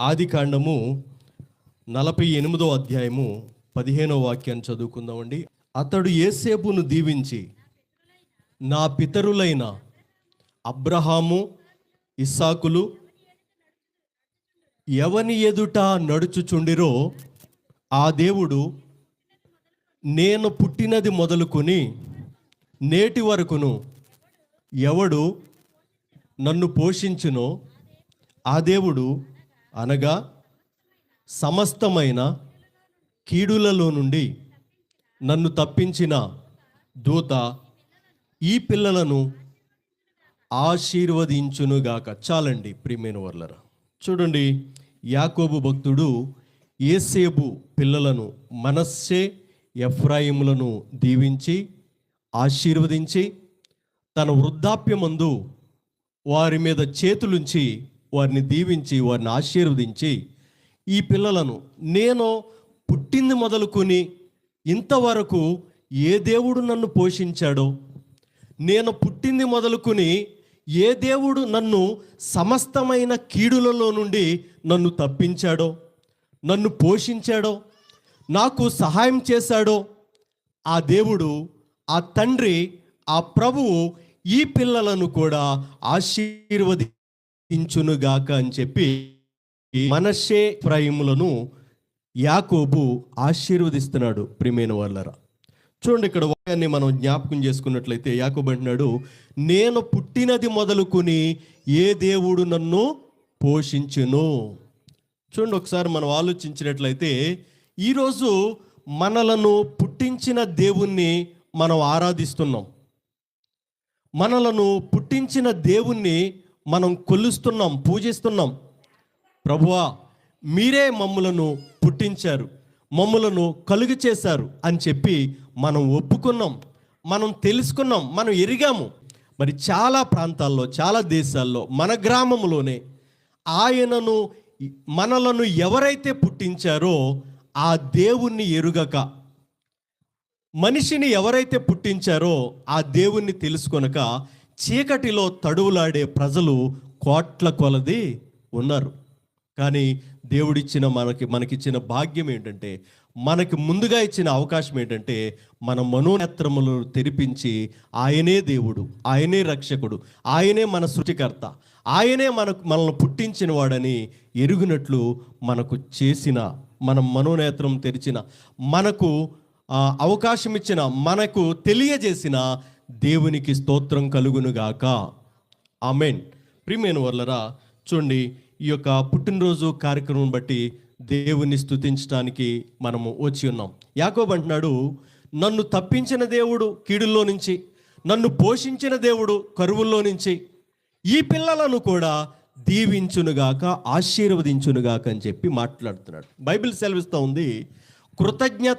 ఆది కాండము నలభై ఎనిమిదో అధ్యాయము పదిహేనో వాక్యాన్ని చదువుకుందామండి. అతడు ఏసేపును దీవించి నా పితరులైన అబ్రహాము ఇస్సాకులు ఎవని ఎదుట నడుచుచుండిరో ఆ దేవుడు నేను పుట్టినది మొదలుకొని నేటి వరకును ఎవడు నన్ను పోషించునో ఆ దేవుడు అనగా సమస్తమైన కీడులలో నుండి నన్ను తప్పించిన దూత ఈ పిల్లలను ఆశీర్వదించునుగాక. చాలండి ప్రియమైన వర్లరా. చూడండి యాకోబు భక్తుడు ఏసేబు పిల్లలను మనస్సే ఎఫ్రాయిములను దీవించి ఆశీర్వదించి తన వృద్ధాప్యమందు వారి మీద చేతులుంచి వారిని దీవించి వారిని ఆశీర్వదించి ఈ పిల్లలను నేను పుట్టింది మొదలుకొని ఇంతవరకు ఏ దేవుడు నన్ను పోషించాడో నేను పుట్టింది మొదలుకొని ఏ దేవుడు నన్ను సమస్తమైన కీడులలో నుండి నన్ను తప్పించాడో నన్ను పోషించాడో నాకు సహాయం చేశాడో ఆ దేవుడు ఆ తండ్రి ఆ ప్రభువు ఈ పిల్లలను కూడా ఇంచునుగాక అని చెప్పి మనషే ఫ్రయిములను యాకోబు ఆశీర్వదిస్తున్నాడు ప్రిమైన వాళ్ళరా. చూడండి ఇక్కడ వాక్యాన్ని మనం జ్ఞాపకం చేసుకున్నట్లయితే యాకోబు అంటున్నాడు నేను పుట్టినది మొదలుకొని ఏ దేవుడు నన్ను పోషించును? చూడండి ఒకసారి మనం ఆలోచించినట్లయితే ఈరోజు మనలను పుట్టించిన దేవుణ్ణి మనం ఆరాధిస్తున్నాం. మనలను పుట్టించిన దేవుణ్ణి మనం కొలుస్తున్నాం పూజిస్తున్నాం. ప్రభువా మీరే మమ్ములను పుట్టించారు మమ్ములను కలుగు చేశారు అని చెప్పి మనం ఒప్పుకున్నాం మనం తెలుసుకున్నాం మనం ఎరిగాము. మరి చాలా ప్రాంతాల్లో చాలా దేశాల్లో మన గ్రామంలోనే ఆయనను మనలను ఎవరైతే పుట్టించారో ఆ దేవుణ్ణి ఎరుగక మనిషిని ఎవరైతే పుట్టించారో ఆ దేవుణ్ణి తెలుసుకొనక చీకటిలో తడువులాడే ప్రజలు కోట్ల కొలది ఉన్నారు. కానీ దేవుడిచ్చిన మనకి మనకిచ్చిన భాగ్యం ఏంటంటే మనకి ముందుగా ఇచ్చిన అవకాశం ఏంటంటే మన మనోనేత్రములు తెరిపించి ఆయనే దేవుడు ఆయనే రక్షకుడు ఆయనే మన సృష్టికర్త ఆయనే మనకు మనల్ని పుట్టించిన వాడని ఎరుగునట్లు మనకు చేసిన మన మనోనేత్రం తెరిచిన మనకు అవకాశం ఇచ్చిన మనకు తెలియజేసిన దేవునికి స్తోత్రం కలుగునుగాక ఆమెన్. ప్రియమైన వర్లరా చూడండి ఈ యొక్క పుట్టినరోజు కార్యక్రమం బట్టి దేవుని స్థుతించడానికి మనము వచ్చి ఉన్నాం. యాకోబ్ అంటున్నాడు నన్ను తప్పించిన దేవుడు కీడుల్లో నుంచి నన్ను పోషించిన దేవుడు కరువుల్లో నుంచి ఈ పిల్లలను కూడా దీవించునుగాక ఆశీర్వదించునుగాక అని చెప్పి మాట్లాడుతున్నాడు. బైబిల్ సెలవిస్తూ ఉంది కృతజ్ఞత